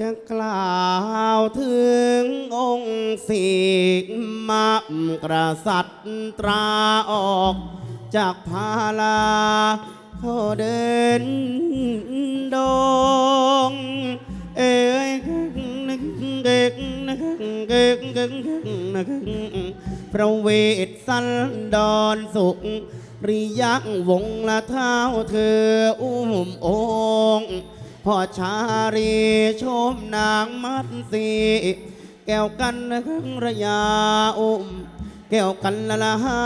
จะกล่าวถึงองค์สีมัมกษัตริย์ตราออกจากพาลาเขาเดินดงเอ้ยนึกเกกนึกเกกเกกนึกพระเวทสันดรสุขริยักวงละเท้าเธออุ้มองค์ พ่อชารีชมนางมัดสีแก้วกันครึ่งระยาอุ้มแก้วกันละละหา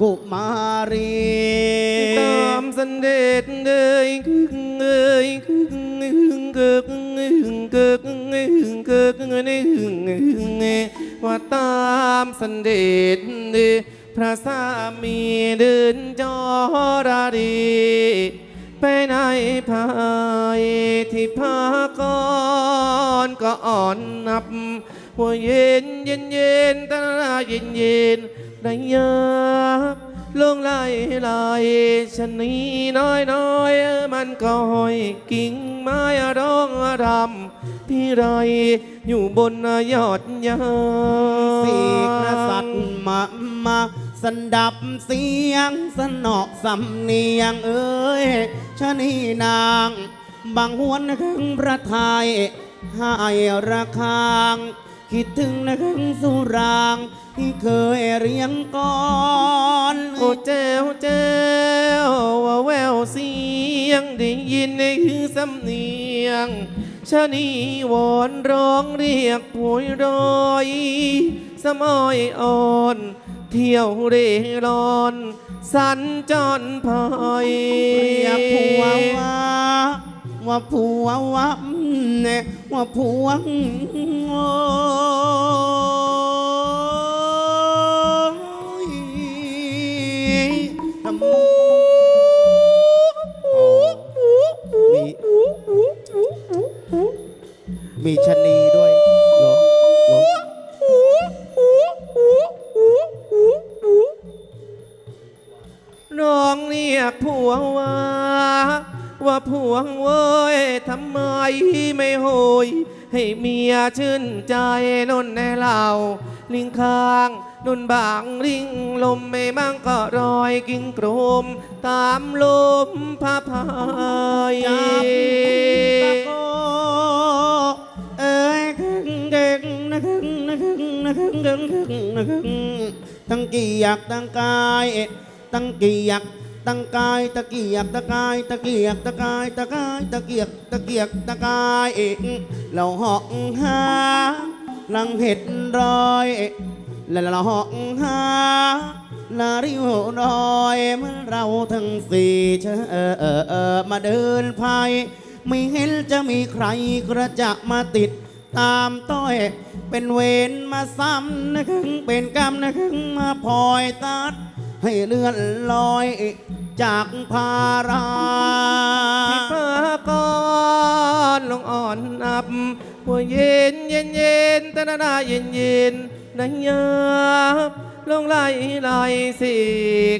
กุมารีตามสันเด็จเดยกึ่งเอยกึ่งเอ้ยกึ่งเอ้ยกึ่งเอ้ยกึ่งเอ้ยกึ่งเอ้ยกึ่งเอ้ยว่าตามสันเด็จเดยพระสามีเดินจอราดี ไปไหนพายที่พากรก็อ่อนนับหัวเย็นเย็นเย็นตาเย็นเย็นได้ยากลงไหลไหลชนีน้อยน้อยมันก็หอยกิ่งไม้ร้องรำพี่ไรอยู่บนยอดยาสีกษัตริย์มามา สันดับเสียงสนอกสำเนียงเอ้ยชะนีนางบางหวนครึ่งพระไทยให้ระคาง คิดถึงนครึ่งสุราง ที่เคยเรียนก่อนโอ้เจ้าเจ้าว่าแววเสียงได้ยินในคือสำเนียงชะนีวอนร้องเรียกผวยรอย สมอยอ่อน เที่ยวเร่ร่อนสัญจรพายเรียกผัวว่าว่าผัวว่าเนี่ยว่าผัวโอ้ยทำมีมีชะนี ว่าว่าผัวเว้ยทำไมไม่โหย ให้เมียชื่นใจนนในเราลิงค้างนุนบางลิงลมไม่มั่งก็รอยกิ่งกรมตามลมพาพายจับตะโกเอ้ยคึงเก่งนะคึงนะคึงนะคึงคึงคึงนะคึงตั้งกี่อยากตั้งกายตั้งกี่อยาก ตั้งกายตะเกียกตะกายตะเกียกตะกายตะกายตะเกียกตะเกียกตะกายเองเราหาะหาลังเห็ดรอยแล้วเราหาะหาลาริวรอยเมื่อเราทั้งสี่เชอมาเดินพายไม่เห็นจะมีใครกระจะมาติดตามต้อยเป็นเวรมาซ้ำนะครึ่งเป็นกรรมนะครึ่งมาพลอยตัด ให้เลื่อนลอยจากภาราที่พากรลงอ่อนอับหัวเย็นเย็นเย็นตะนานาเย็นเย็นนัยับลงไหลไหลสิ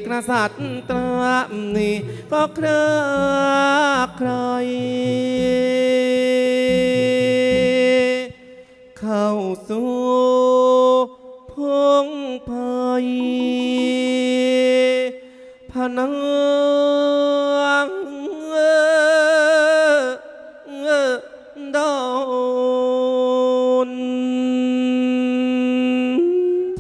กษัตริย์ตรานี่ก็เครือใคร เข้าสู่พงไพย พ